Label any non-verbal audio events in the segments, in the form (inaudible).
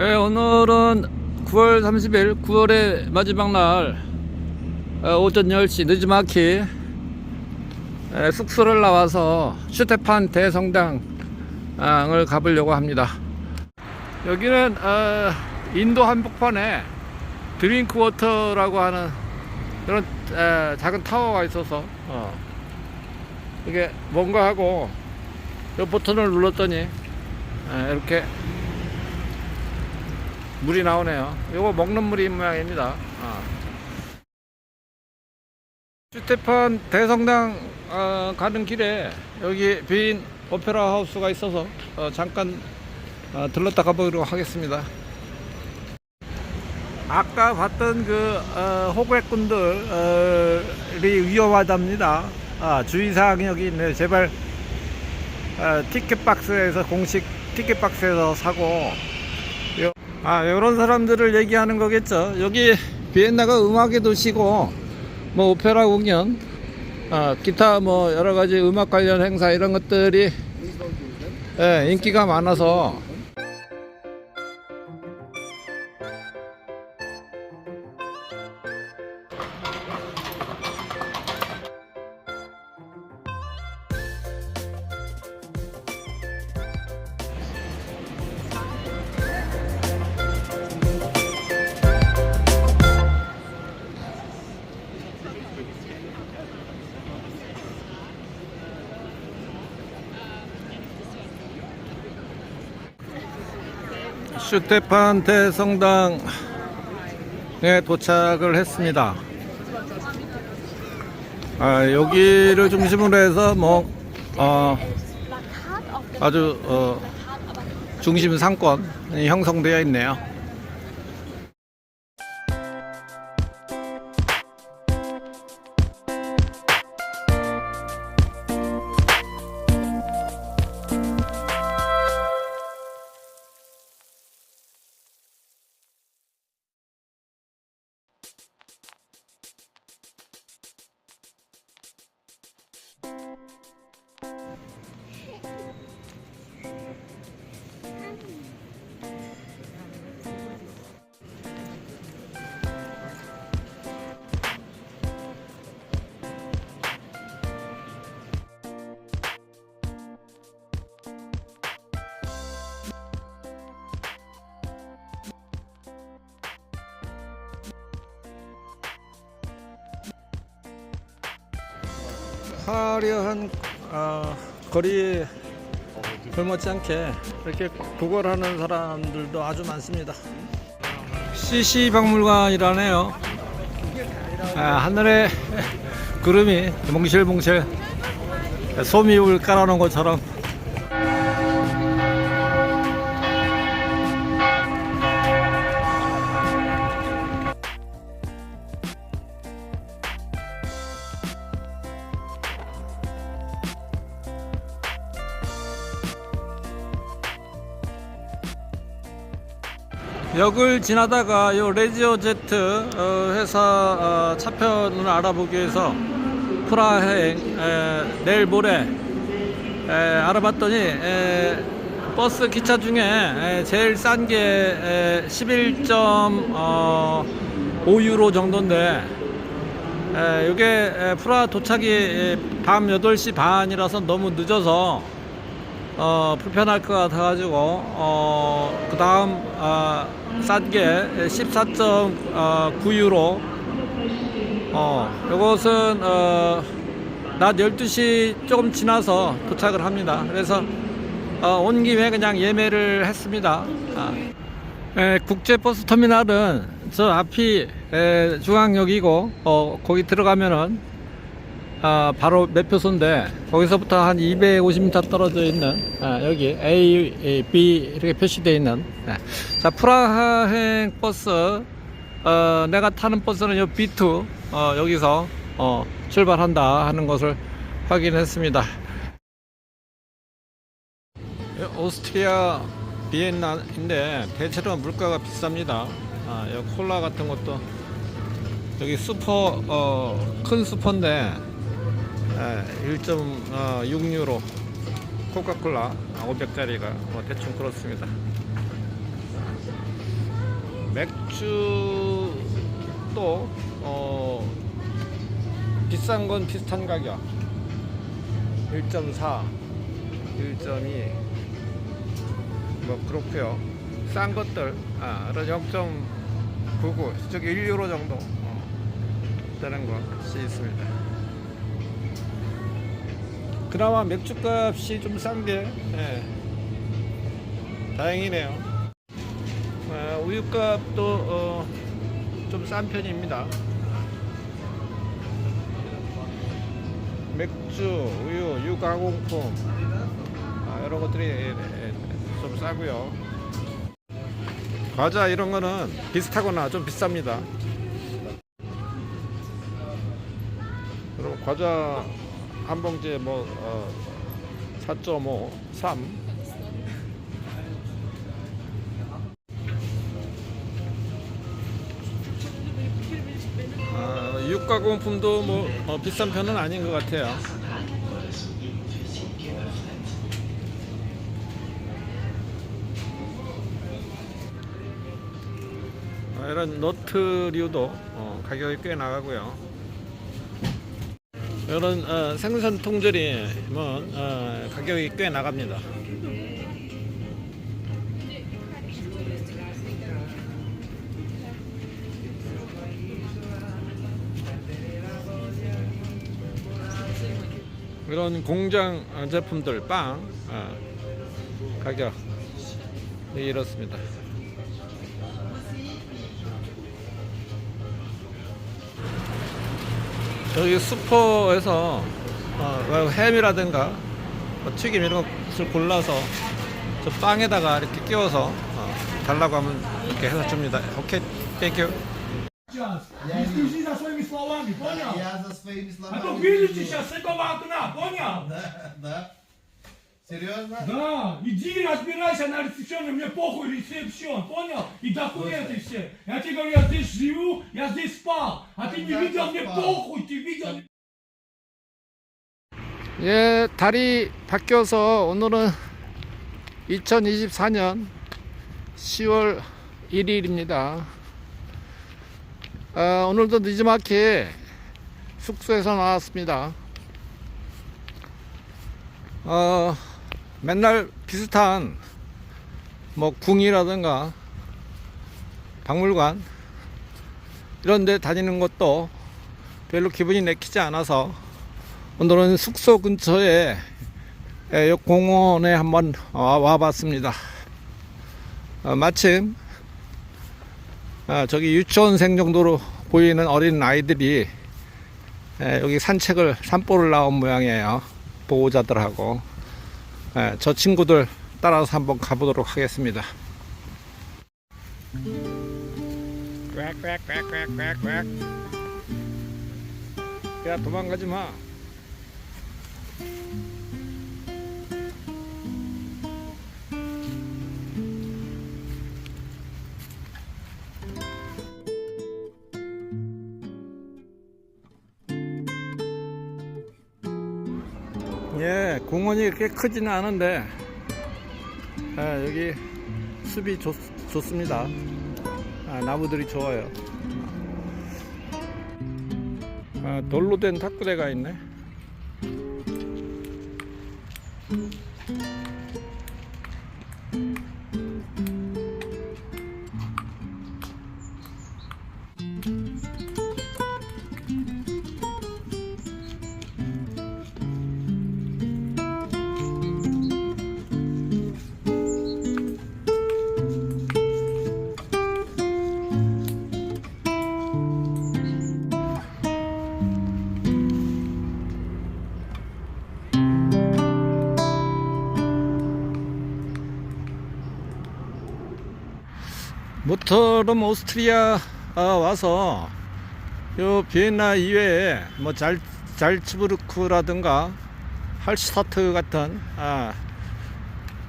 예, 오늘은 9월 30일 9월의 마지막 날 어, 오전 10시 늦지막히 예, 숙소를 나와서 슈테판 대성당을 가보려고 합니다. 여기는 어, 인도 한복판에 드링크 워터라고 하는 에, 작은 타워가 있어서 어, 이게 뭔가 하고 이 버튼을 눌렀더니 에, 이렇게 물이 나오네요. 이거 먹는 물이 모양입니다. 어. 슈테판 대성당 어, 가는 길에 여기 빈 오페라 하우스가 있어서 어, 잠깐 어, 들렀다 가보도록 하겠습니다. 아까 봤던 그 어, 호객꾼들이 위험하답니다. 아, 주의사항 여기 있네요. 제발 어, 티켓 박스에서 공식 티켓 박스에서 사고 요- 아 이런 사람들을 얘기하는 거겠죠. 여기 비엔나가 음악의 도시고 뭐 오페라 공연, 아, 기타 뭐 여러 가지 음악 관련 행사 이런 것들이 예, 인기가 많아서 슈테판 대성당에 도착을 했습니다. 아, 여기를 중심으로 해서 뭐 어, 아주 어, 중심 상권이 형성되어 있네요. 화려한 어, 거리에 걸맞지 않게 이렇게 구걸하는 사람들도 아주 많습니다. CC 박물관이라네요. 아, 하늘에 구름이 몽실몽실 소미울 깔아놓은 것처럼 역을 지나다가 요 레지오 제트 어, 회사 어, 차편을 알아보기 위해서 프라행 에, 내일 모레 에, 알아봤더니 에, 버스 기차 중에 에, 제일 싼 게 11.5유로 정도인데 에, 이게 에, 프라 도착이 에, 밤 8시 반이라서 너무 늦어서 어, 불편할 것 같아가지고 어, 그 다음 어, 싼게 14.9유로 어, 이것은 어, 낮 12시 조금 지나서 도착을 합니다. 그래서 어, 온 김에 그냥 예매를 했습니다. 아. 에, 국제버스 터미널은 저 앞이 에, 중앙역이고 어, 거기 들어가면은 아, 바로 매표소인데 거기서부터 한 250m 떨어져 있는 아, 여기 A, B 이렇게 표시되어 있는 네. 자 프라하행 버스 어, 내가 타는 버스는 요 B2 어, 여기서 어, 출발한다 하는 것을 확인했습니다. 여- 오스트리아 비엔나인데 대체로 물가가 비쌉니다. 아, 콜라 같은 것도 여기 슈퍼 어, 큰 슈퍼인데 1.6유로 코카콜라 500짜리가 뭐 대충 그렇습니다. 맥주도 어, 비싼 건 비슷한 가격. 1.4 1.2 뭐 그렇고요. 싼 것들 아, 0.99즉 1유로 정도 어, 되는 것이 있습니다 그나마 맥주값이 좀 싼게 예, 다행이네요 아, 우유값도 어, 좀 싼 편입니다. 맥주, 우유, 유가공품 아, 이런 것들이 예, 예, 좀 싸고요. 과자 이런 거는 비슷하거나 좀 비쌉니다. 그럼 과자 한 봉지에 뭐 어, 4.5, 3 아, 육가공품도 뭐 어, 비싼 편은 아닌 것 같아요. 아, 이런 너트류도 어, 가격이 꽤 나가고요. 이런 어, 생선 통조림은 어, 가격이 꽤 나갑니다. 이런 공장 어, 제품들 빵 어, 가격 이렇습니다. 저기 슈퍼에서 어, 햄이라든가 뭐 튀김 이런 것을 골라서 저 빵에다가 이렇게 끼워서 어, 달라고 하면 이렇게 해서 줍니다. 오케이, 땡큐. Сейчас. Не служи за своими словами, понял? Я за своими словами. А то не вылезти слежу. сейчас с этого Серьезно? Да, иди разбирайся на ресепшене, мне похуй ресепшен, понял? И документы все. Я тебе говорю, я здесь живу, я здесь спал. А ты не Да, видел, ты мне спал. похуй, ты видел. 예, 달이 바뀌어서 오늘은 2024년 10월 1일입니다. 아, 오늘도 늦지막히 숙소에서 나왔습니다. 어, 맨날 비슷한 뭐 궁이라든가 박물관 이런 데 다니는 것도 별로 기분이 내키지 않아서 오늘은 숙소 근처에 에, 요 공원에 한번 어, 와봤습니다. 어, 마침 어, 저기 유치원생 정도로 보이는 어린 아이들이 에, 여기 산책을 산보를 나온 모양이에요. 보호자들하고 에, 저 친구들 따라서 한번 가보도록 하겠습니다. 꽥 꽥 꽥 꽥 꽥 꽥 야 도망가지 마. 공원이 그렇게 크지는 않은데 예, 여기 숲이 좋, 좋습니다. 아, 나무들이 좋아요. 아, 돌로 된 탁구대가 있네. 모처럼 오스트리아 아, 와서 요 비엔나 이외에 뭐 잘, 잘츠부르크라든가 할슈타트 같은 아,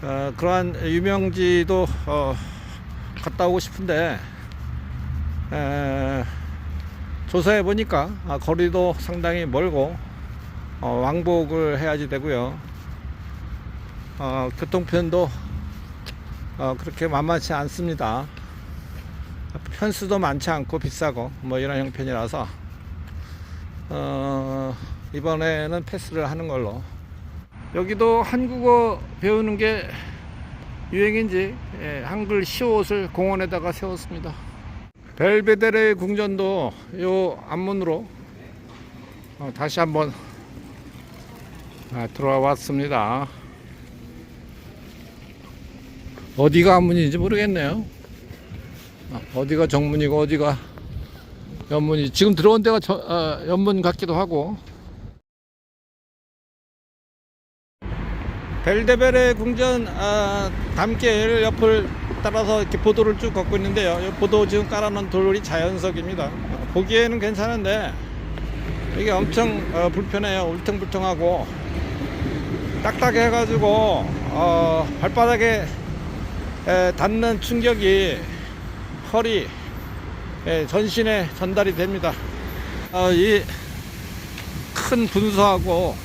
어, 그러한 유명지도 어, 갔다 오고 싶은데 에, 조사해 보니까 아, 거리도 상당히 멀고 어, 왕복을 해야지 되고요. 어, 교통편도 어, 그렇게 만만치 않습니다. 편수도 많지 않고 비싸고 뭐 이런 형편이라서 어, 이번에는 패스를 하는 걸로 여기도 한국어 배우는 게 유행인지 예, 한글 시옷을 공원에다가 세웠습니다. 벨베데레 궁전도 요 앞문으로 어, 다시 한번 아, 들어왔습니다. 어디가 앞문인지 모르겠네요. 아, 어디가 정문이고 어디가 연문이 지금 들어온 데가 저, 어, 연문 같기도 하고 벨데베레 궁전 아, 담길 옆을 따라서 이렇게 보도를 쭉 걷고 있는데요. 이 보도 지금 깔아놓은 돌이 자연석입니다. 보기에는 괜찮은데 이게 엄청 어, 불편해요. 울퉁불퉁하고 딱딱해가지고 어, 발바닥에 에, 닿는 충격이 허리, 에, 전신에 전달이 됩니다. 어, 이큰 분수하고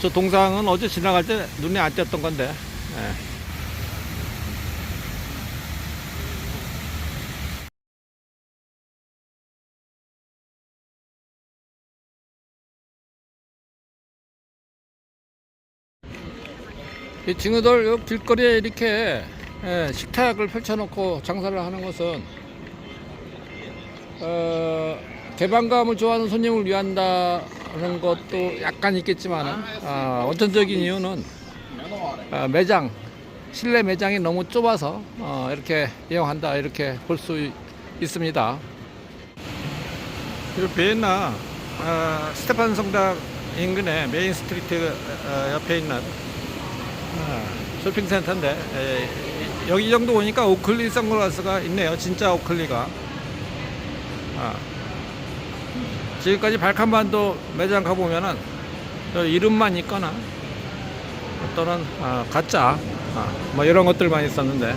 저 동상은 어제 지나갈 때 눈에 안 띄었던 건데. 예. 이 징후들 요 길거리에 이렇게 예, 식탁을 펼쳐놓고 장사를 하는 것은 어, 개방감을 좋아하는 손님을 위한다는 것도 약간 있겠지만 아, 원천적인 이유는 아, 매장 실내 매장이 너무 좁아서 어, 이렇게 이용한다 이렇게 볼 수 있습니다. 그리고 비엔나 어, 스테판 성당 인근에 메인 스트리트 어, 옆에 있는 어, 쇼핑센터인데 에, 여기 정도 오니까 오클리 선글라스가 있네요. 진짜 오클리가. 아, 지금까지 발칸반도 매장 가보면은 저 이름만 있거나 또는 아, 가짜 아, 뭐 이런 것들만 있었는데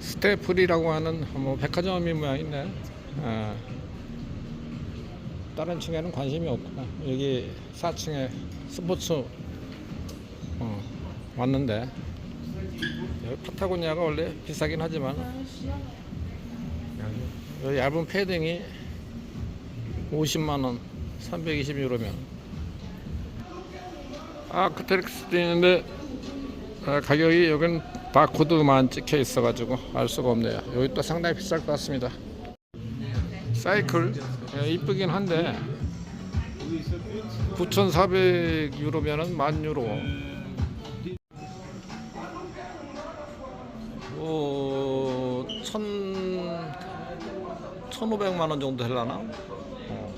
스테플이라고 하는 뭐 백화점이 모양 있네. 아, 다른 층에는 관심이 없구나. 여기 4층에 스포츠 어, 왔는데 여기 파타고니아가 원래 비싸긴 하지만 여기 얇은 패딩이 50만 원, 320유로면 아 크테릭스도 있는데 아, 가격이 여긴 바코드만 찍혀 있어 가지고 알 수가 없네요. 여기 또 상당히 비쌀 것 같습니다. 사이클 예, 이쁘긴 한데 9,400유로면은 만 유로. 어, 1,000 1,500만 원 정도 되려나? 어.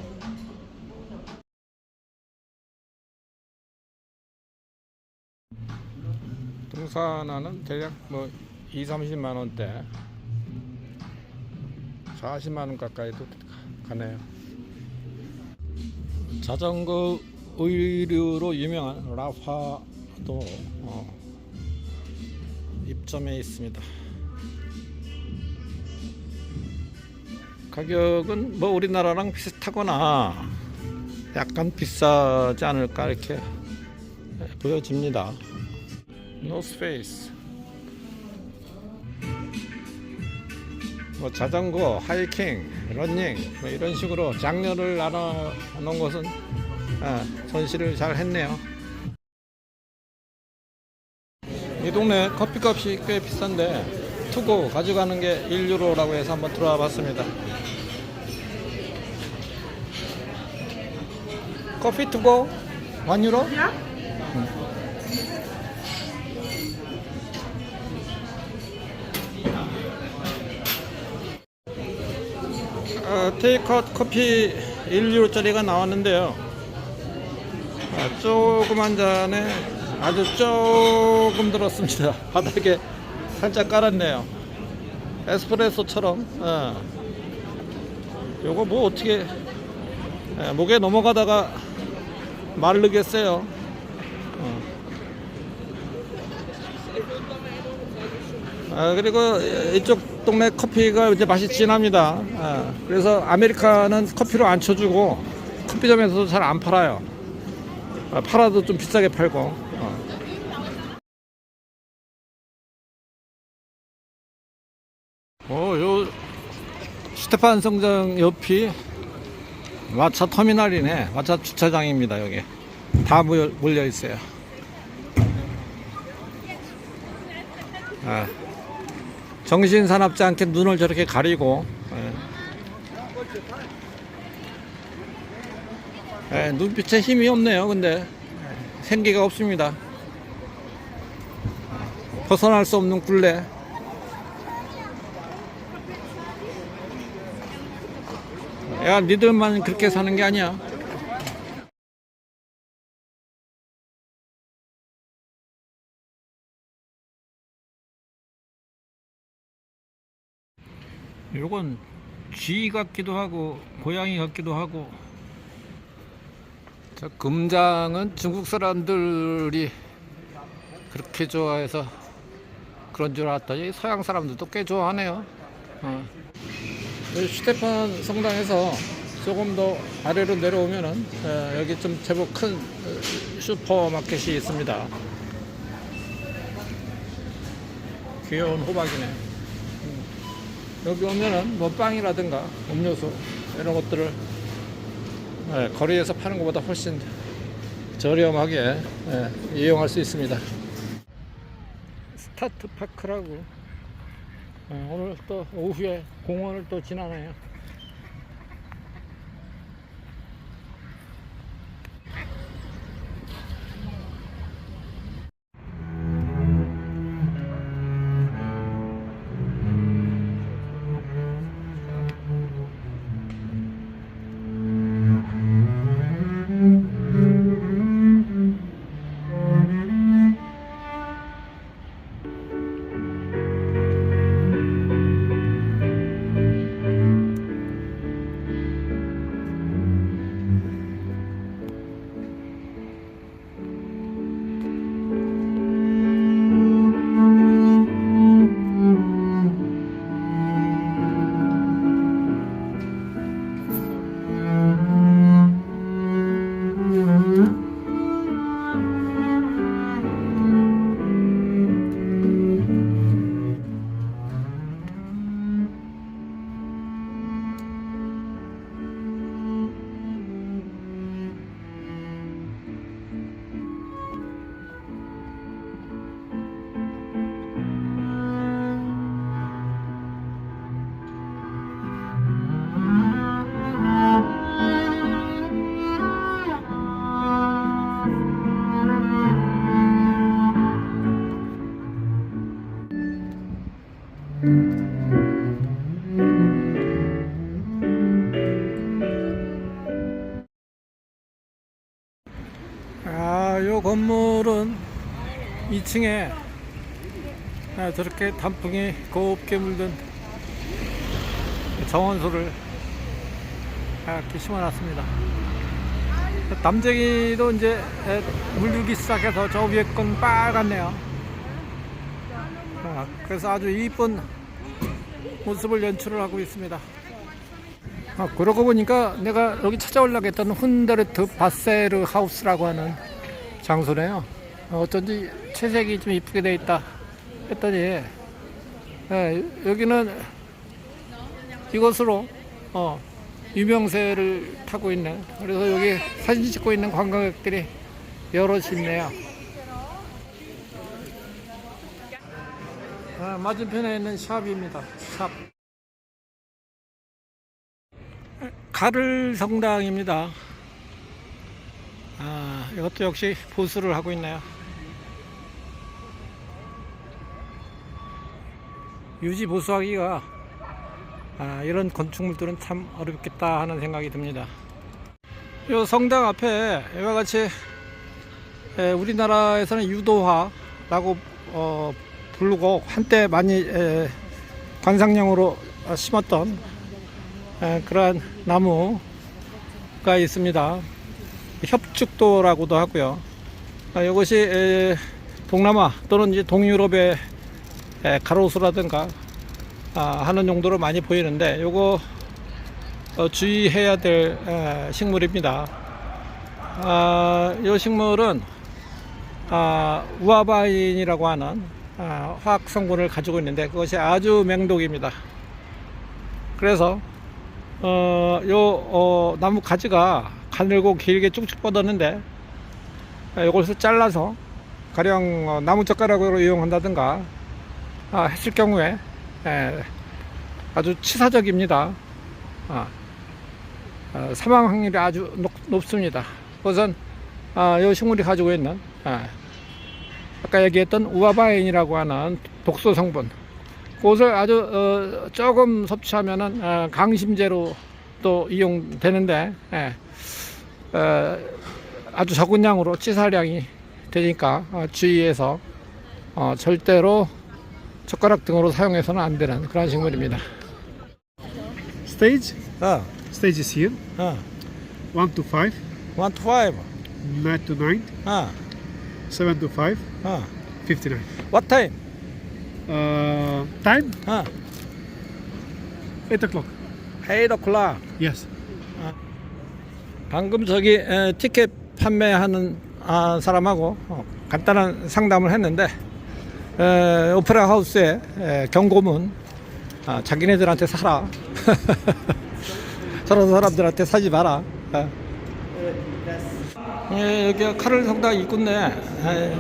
등산화는 대략 뭐 2, 30만 원대 40만 원 가까이도 가- 가네요. 자전거 의류로 유명한 라파도 어, 입점해 있습니다. 가격은 뭐 우리나라랑 비슷하거나 약간 비싸지 않을까 이렇게 보여집니다. 노스페이스 뭐 자전거, 하이킹, 러닝 뭐 이런 식으로 장르를 나눠 놓은 것은 아, 전시를 잘 했네요. 이 동네 커피값이 꽤 비싼데 투고 가져가는 게 1유로라고 해서 한번 들어와 봤습니다. 커피 투고 1유로? 어, 테이크아웃 커피 1유로짜리가 나왔는데요. 아, 조그만 잔에 아주 조금 들었습니다. (laughs) 바닥에 살짝 깔았네요. 에스프레소처럼. 어. 요거 뭐 어떻게 예, 목에 넘어가다가 마르겠어요. 아, 그리고 이쪽 동네 커피가 이제 맛이 진합니다. 아, 그래서 아메리카는 커피로 안 쳐주고 커피점에서도 잘 안 팔아요. 아, 팔아도 좀 비싸게 팔고. 어. 어, 요 스테판 성당 옆이 마차 터미널이네. 마차 주차장입니다, 여기. 다 모여, 몰려 있어요. 아, 정신 사납지 않게 눈을 저렇게 가리고. 예. 예, 눈빛에 힘이 없네요, 근데. 생기가 없습니다. 벗어날 수 없는 굴레. 야, 니들만 그렇게 사는 게 아니야. 요건 쥐 같기도 하고 고양이 같기도 하고 저 금장은 중국 사람들이 그렇게 좋아해서 그런 줄 알았더니 서양 사람들도 꽤 좋아하네요. 어. 슈테판 성당에서 조금 더 아래로 내려오면은 어, 여기 좀 제법 큰 어, 슈퍼마켓이 있습니다. 귀여운 호박이네. 음. 여기 오면은 뭐 빵이라든가 음료수 이런 것들을 예, 거리에서 파는 것보다 훨씬 저렴하게 예, 이용할 수 있습니다. 스타트 파크라고 예, 오늘 또 오후에 공원을 또 지나네요. 2층에 아, 저렇게 단풍이 곱게 물든 정원소를 이렇게 심어놨습니다. 남쟁이도 이제 에, 물들기 시작해서 저 위에 건 빨갛네요. 아, 그래서 아주 이쁜 모습을 연출을 하고 있습니다. 아, 그러고 보니까 내가 여기 찾아오려고 했던 훈데르트 바세르 하우스라고 하는 장소네요. 어, 어쩐지 채색이 좀 이쁘게 되어 있다 했더니 예, 여기는 이것으로 어, 유명세를 타고 있는 그래서 여기 사진 찍고 있는 관광객들이 여럿이 있네요. 아, 맞은편에 있는 샵입니다. 샵. 가를 성당입니다. 아, 이것도 역시 보수를 하고 있네요. 유지 보수하기가 아, 이런 건축물들은 참 어렵겠다 하는 생각이 듭니다. 이 성당 앞에 이와 같이 에, 우리나라에서는 유도화라고 어, 부르고 한때 많이 에, 관상용으로 어, 심었던 에, 그러한 나무가 있습니다. 협죽도라고도 하고요. 아, 이것이 에, 동남아 또는 이제 동유럽의 에, 가로수라든가 아, 하는 용도로 많이 보이는데 요거 어, 주의해야 될 에, 식물입니다. 아, 이 식물은 아, 우아바인이라고 하는 아, 화학 성분을 가지고 있는데 그것이 아주 맹독입니다. 그래서 어, 요 어, 나무 가지가 가늘고 길게 쭉쭉 뻗었는데 아, 이것을 잘라서 가령 어, 나무 젓가락으로 이용한다든가 아, 했을 경우에 에, 아주 치사적입니다. 아, 어, 사망 확률이 아주 높, 습니다 아, 이 식물이 가지고 있는 아, 아까 얘기했던 우아바인이라고 하는 독소 성분 그것을 아주 어, 조금 섭취하면은 어, 강심제로 또 이용되는데 예, 어, 아주 적은 양으로 치사량이 되니까 어, 주의해서 어, 절대로 젓가락 등으로 사용해서는 안 되는 그런 식물입니다. Stage? 어, Stage is here. 어, 1 to 5, 1 to 5, 9 to 9, 어, 7 to 5, 어. 59. What time? Uh, time? 어, 8 o'clock. 8 o'clock. Yes. 방금 저기 에, 티켓 판매하는 아, 사람하고 어, 간단한 상담을 했는데 에, 오페라 하우스에 에, 경고문. 아, 자기네들한테 사라. (laughs) 저런 사람들한테 사지 마라. 어. 예, 여기가 카를 성당 에,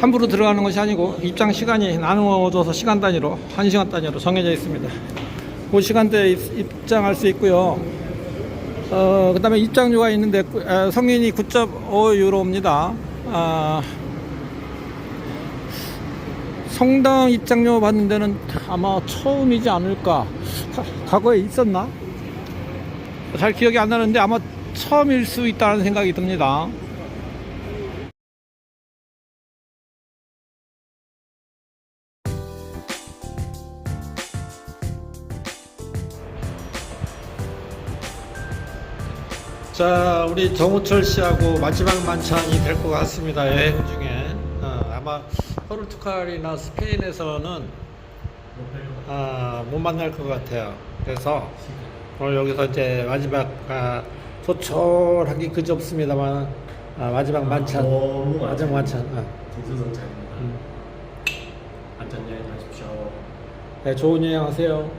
함부로 들어가는 것이 아니고 입장 시간이 나누어져서 시간 단위로 한 시간 단위로 정해져 있습니다. 그 시간대에 입- 입장할 수 있고요. 어, 그 다음에 입장료가 있는데 성인이 9.5유로입니다. 아, 성당 입장료 받는 데는 아마 처음이지 않을까. 가- 과거에 있었나? 잘 기억이 안 나는데 아마 처음일 수 있다는 생각이 듭니다. 자, 우리 정우철 씨하고 마지막 만찬이 될 것 같습니다. 여행 중에 어, 아마 포르투갈이나 스페인에서는 아, 못 만날 것 같아요. 그래서 오늘 여기서 이제 마지막 아, 소촐하기 그지없습니다만 아, 마지막 만찬, 너무 마지막 만찬. 아. 진수성찬입니다. 안전 여행 하십시오. 네, 좋은 여행 하세요.